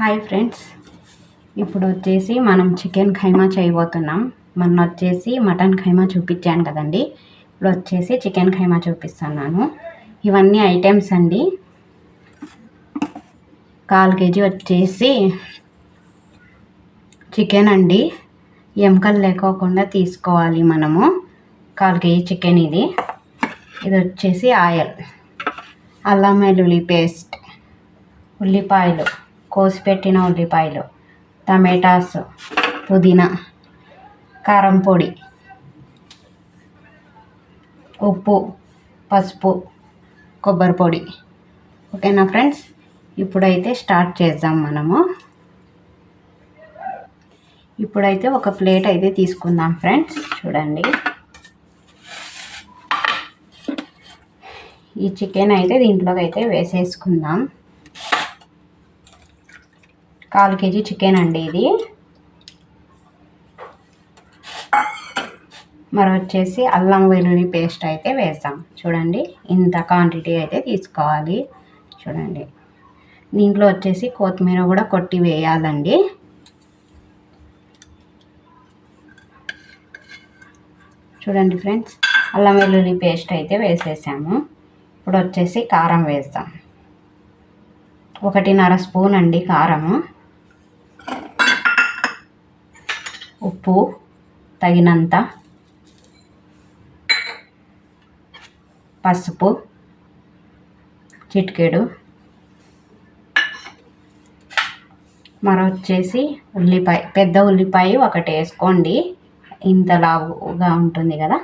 Hi friends. ఇప్పుడు వచ్చేసి మనం చికెన్ ఖైమా చేయబోతున్నాం. మొన్న వచ్చేసి మటన్ ఖైమా చూపించాను కదండి. ఇప్పుడు వచ్చేసి చికెన్ ఖైమా చూపిస్తున్నాను. ఇవన్నీ ఐటమ్స్ అండి. కాల్ కేజీ వచ్చేసి చికెన్ అండి. ఎముకలు లేకోకుండా తీసుకోవాలి మనము. కాల్ కేజీ చికెన్ ఇది. ఇది వచ్చేసి ఆయిల్. అల్లం వెల్లుల్లి పేస్ట్. ఉల్లిపాయలు. కోసిపెట్టిన ఉల్లిపాయలు టమాటాస్ పుదీనా కారం పొడి ఉప్పు పసుపు కొబ్బరి పొడి. ఓకేనా ఫ్రెండ్స్? ఇప్పుడైతే స్టార్ట్ చేద్దాం మనము. ఇప్పుడైతే ఒక ప్లేట్ అయితే తీసుకుందాం ఫ్రెండ్స్. చూడండి. ఈ చికెన్ అయితే దీంట్లోకి అయితే వేసేసుకుందాం. కాల్ కేజీ చికెన్ అండి ఇది. మరి వచ్చేసి అల్లం వెల్లుల్లి పేస్ట్ అయితే వేస్తాం చూడండి ఇంత క్వాంటిటీ అయితే తీసుకోవాలి. చూడండి దీంట్లో వచ్చేసి కొత్తిమీర కూడా కొట్టి వేయాలండి. చూడండి ఫ్రెండ్స్ అల్లం వెల్లుల్లి పేస్ట్ అయితే వేసేసాము. ఇప్పుడు వచ్చేసి కారం వేస్తాం ఒకటిన్నర స్పూన్ అండి కారము. ఉప్పు తగినంత పసుపు చిటికెడు మరో వచ్చేసి ఉల్లిపాయ పెద్ద ఉల్లిపాయ ఒకటి వేసుకోండి. ఇంత లావుగా ఉంటుంది కదా.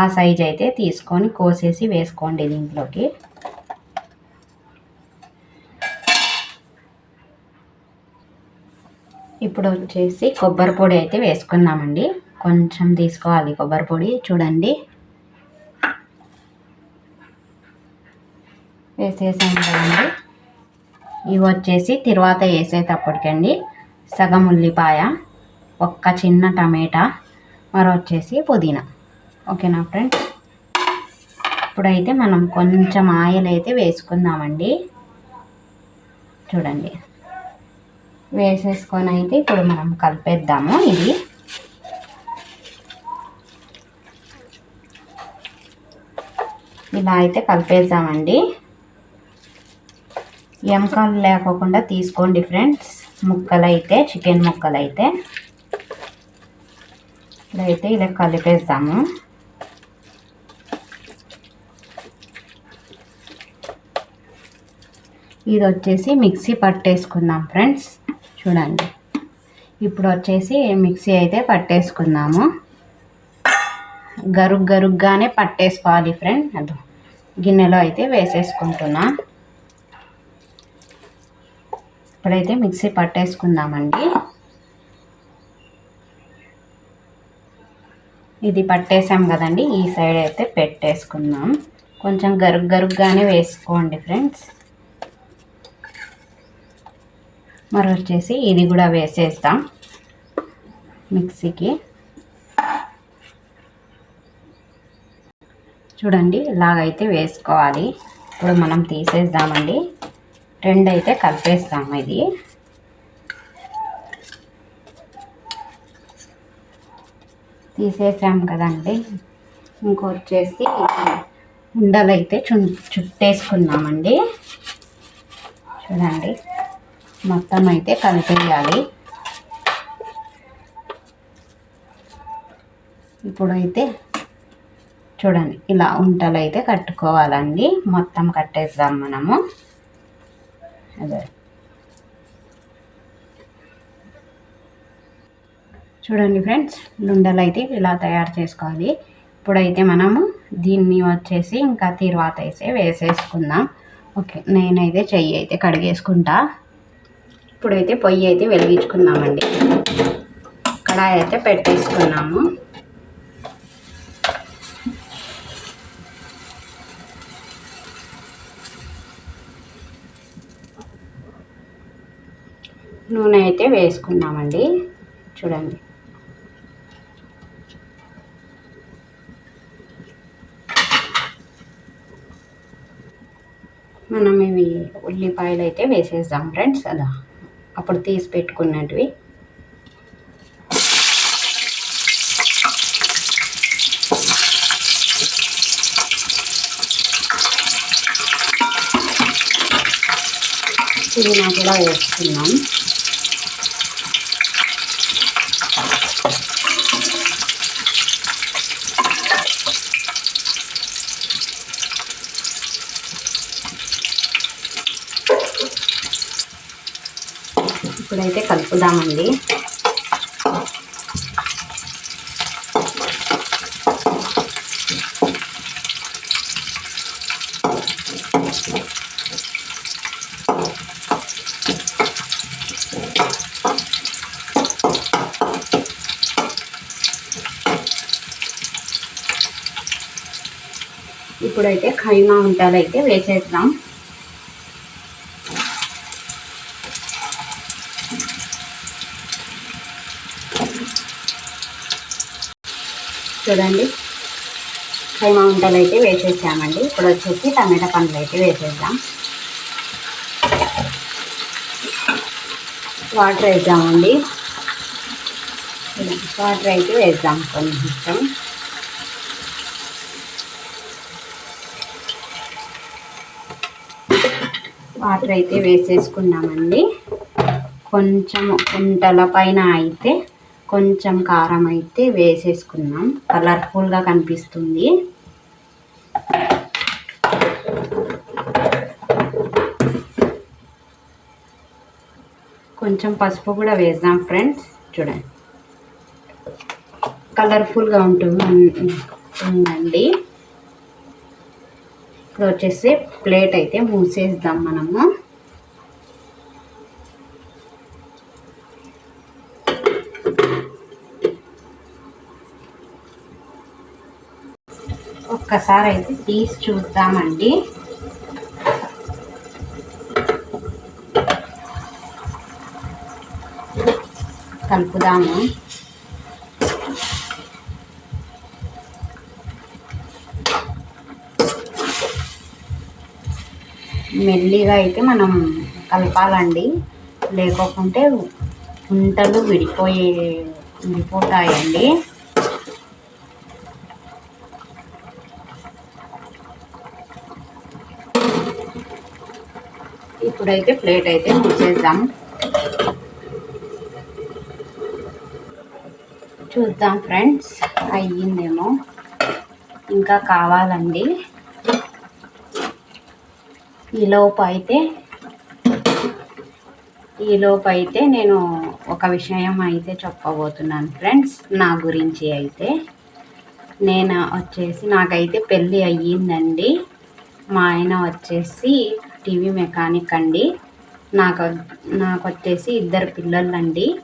ఆ సైజ్ అయితే తీసుకొని కోసేసి వేసుకోండి దీంట్లోకి. ఇప్పుడు వచ్చేసి కొబ్బరి పొడి అయితే వేసుకుందామండి. కొంచెం తీసుకోవాలి కొబ్బరి పొడి చూడండి. వేసేసాం కదండి. ఇవి వచ్చేసి తర్వాత వేసేటప్పటికండి. సగం ఉల్లిపాయ ఒక్క చిన్న టమాటా మరో వచ్చేసి పుదీనా. ఓకేనా ఫ్రెండ్స్? ఇప్పుడైతే మనం కొంచెం ఆయిల్ అయితే వేసుకుందామండి. చూడండి. వేసేసుకొని అయితే ఇప్పుడు మనం కలిపేద్దాము ఇది. ఇలా అయితే కలిపేద్దామండి. ఎంకాలు లేకోకుండా తీసుకోండి ఫ్రెండ్స్. ముక్కలు అయితే చికెన్ ముక్కలు అయితే ఇప్పుడైతే ఇలా కలిపేద్దాము. ఇది వచ్చేసి మిక్సీ పట్టేసుకుందాం ఫ్రెండ్స్. చూడండి. ఇప్పుడు వచ్చేసి మిక్సీ అయితే పట్టేసుకుందాము. గరుగ్ గరుగ్గానే పట్టేసుకోవాలి ఫ్రెండ్. అది గిన్నెలో అయితే వేసేసుకుంటున్నా. ఇప్పుడైతే మిక్సీ పట్టేసుకుందామండి. ఇది పట్టేసాం కదండి ఈ సైడ్ అయితే పెట్టేసుకుందాం. కొంచెం గరుగ్ గరుగ్గానే వేసుకోండి ఫ్రెండ్స్. మరి వచ్చేసి ఇది కూడా వేసేస్తాం మిక్సీకి. చూడండి ఇలాగైతే వేసుకోవాలి. ఇప్పుడు మనం తీసేద్దామండి. రెండు అయితే కలిపేస్తాం ఇది. తీసేసాం కదండి. ఇంకొచ్చేసి ఉండలు అయితే చు చుట్టేసుకున్నామండి. చూడండి. మొత్తం అయితే కలిపేయాలి. ఇప్పుడైతే చూడండి ఇలా ఉంటలు అయితే కట్టుకోవాలండి. మొత్తం కట్టేద్దాం మనము. అదే. చూడండి ఫ్రెండ్స్ లుండలు అయితే ఇలా తయారు చేసుకోవాలి. ఇప్పుడైతే మనము దీన్ని వచ్చేసి ఇంకా తర్వాత అయితే వేసేసుకుందాం. ఓకే నేనైతే చెయ్యి అయితే కడిగేసుకుంటా. ఇప్పుడైతే పొయ్యి అయితే వెలిగించుకుందామండి. కడాయి అయితే పెట్టేసుకున్నాము. నూనె అయితే వేసుకున్నామండి చూడండి. మనం ఇవి ఉల్లిపాయలు అయితే వేసేద్దాం ఫ్రెండ్స్. అదా. అప్పుడు తీసి పెట్టుకున్నటివి. పుదీనా కూడా వేస్తున్నాం ఇప్పుడైతే కలుపుదామండి. ఇప్పుడైతే ఖైమా ఉంటాలైతే అయితే వేసేద్దాం. చూడండి. ఖైమా ఉంటలు అయితే వేసేసామండి. ఇప్పుడు వచ్చేసి టమాటా పండ్లు అయితే వేసేద్దాం. వాటర్ వేద్దామండి. వాటర్ అయితే వేద్దాం కొంచెం వాటర్ అయితే వేసేసుకున్నామండి. కొంచెం ఉంటల పైన అయితే కొంచెం కారం అయితే వేసేసుకున్నాం కలర్ఫుల్గా కనిపిస్తుంది. కొంచెం పసుపు కూడా వేద్దాం ఫ్రెండ్స్. చూడండి. కలర్ఫుల్గా ఉంటుంది ఉందండి. ఇప్పుడు వచ్చేసి ప్లేట్ అయితే మూసేద్దాం మనము. ఒక్కసారి అయితే తీసి చూద్దామండి. కలుపుదాము. మెల్లిగా అయితే మనం కలపాలండి. లేకోకుంటే ఉంటలు విడిపోయే విడిపోతాయండి. ఇప్పుడైతే ప్లేట్ అయితే మూసేద్దాం చూద్దాం. ఫ్రెండ్స్ అయ్యిందేమో. ఇంకా కావాలండి. ఈలోపు అయితే ఈలోపు అయితే నేను ఒక విషయం అయితే చెప్పబోతున్నాను ఫ్రెండ్స్ నా గురించి అయితే. నేను వచ్చేసి నాకైతే పెళ్ళి అయ్యిందండి. మా ఆయన వచ్చేసి టీవీ మెకానిక్ అండి. నాకు నాకు వచ్చేసి ఇద్దరు పిల్లలండి.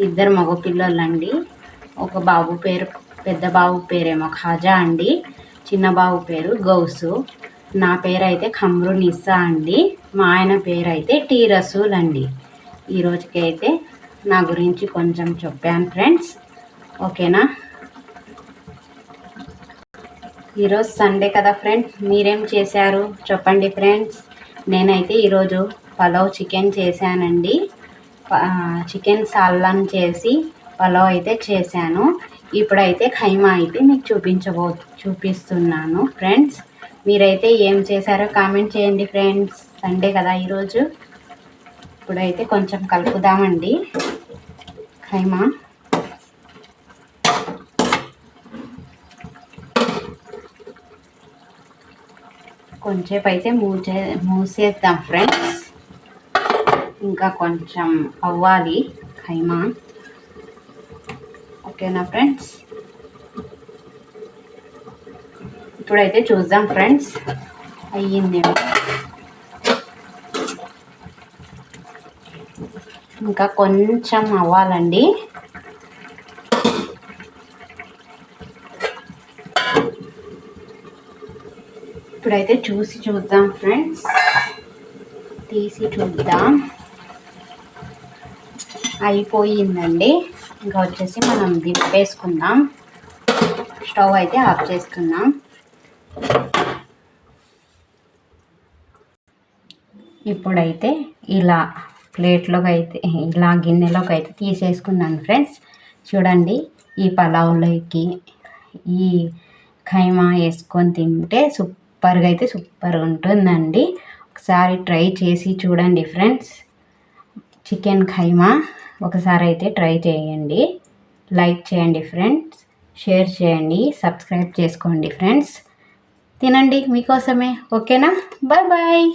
ఇద్దరు మగ పిల్లలండి. ఒక బాబు పేరు పెద్ద బాబు పేరేమో ఖాజా అండి. చిన్న బాబు పేరు గౌసు. నా పేరు అయితే ఖమ్రు నిస్సా అండి. మా ఆయన పేరు అయితే టీ రసూల్ అండి. ఈ రోజుకి అయితే నా గురించి కొంచెం చెప్పాను ఫ్రెండ్స్. ఓకేనా? ఈరోజు సండే కదా ఫ్రెండ్స్? మీరేం చేశారు? చెప్పండి ఫ్రెండ్స్. నేనైతే ఈరోజు పలావ్ చికెన్ చేశానండి. చికెన్ సాల్లాన్ చేసి పలావ్ అయితే చేశాను. ఇప్పుడైతే ఖైమా అయితే మీకు చూపించబో చూపిస్తున్నాను ఫ్రెండ్స్. మీరైతే ఏం చేశారో కామెంట్ చేయండి ఫ్రెండ్స్. సండే కదా ఈరోజు. ఇప్పుడైతే కొంచెం కలుపుదామండి. ఖైమా. కొంచెంసేపు అయితే మూసే మూసేద్దాం ఫ్రెండ్స్. ఇంకా కొంచెం అవ్వాలి ఖైమా. ఓకేనా ఫ్రెండ్స్? ఇప్పుడైతే చూద్దాం ఫ్రెండ్స్. అయ్యిందేమో ఇంకా కొంచెం అవ్వాలండి. ఇప్పుడైతే చూసి చూద్దాం ఫ్రెండ్స్. తీసి చూద్దాం. అయిపోయిందండి. ఇంకా వచ్చేసి మనం దింపేసుకుందాం. స్టవ్ అయితే ఆఫ్ చేసుకుందాం. ఇప్పుడైతే ఇలా ప్లేట్లోకి అయితే ఇలా గిన్నెలోకి అయితే తీసేసుకున్నాను ఫ్రెండ్స్. చూడండి ఈ పలావులోకి ఈ ఖైమా వేసుకొని తింటే సూపర్గా అయితే సూపర్ ఉంటుందండి. ఒకసారి ట్రై చేసి చూడండి ఫ్రెండ్స్. చికెన్ ఖైమా ఒకసారి అయితే ట్రై చేయండి. లైక్ చేయండి ఫ్రెండ్స్. షేర్ చేయండి. సబ్స్క్రైబ్ చేసుకోండి ఫ్రెండ్స్. తినండి మీకోసమే. ఓకేనా? Bye bye.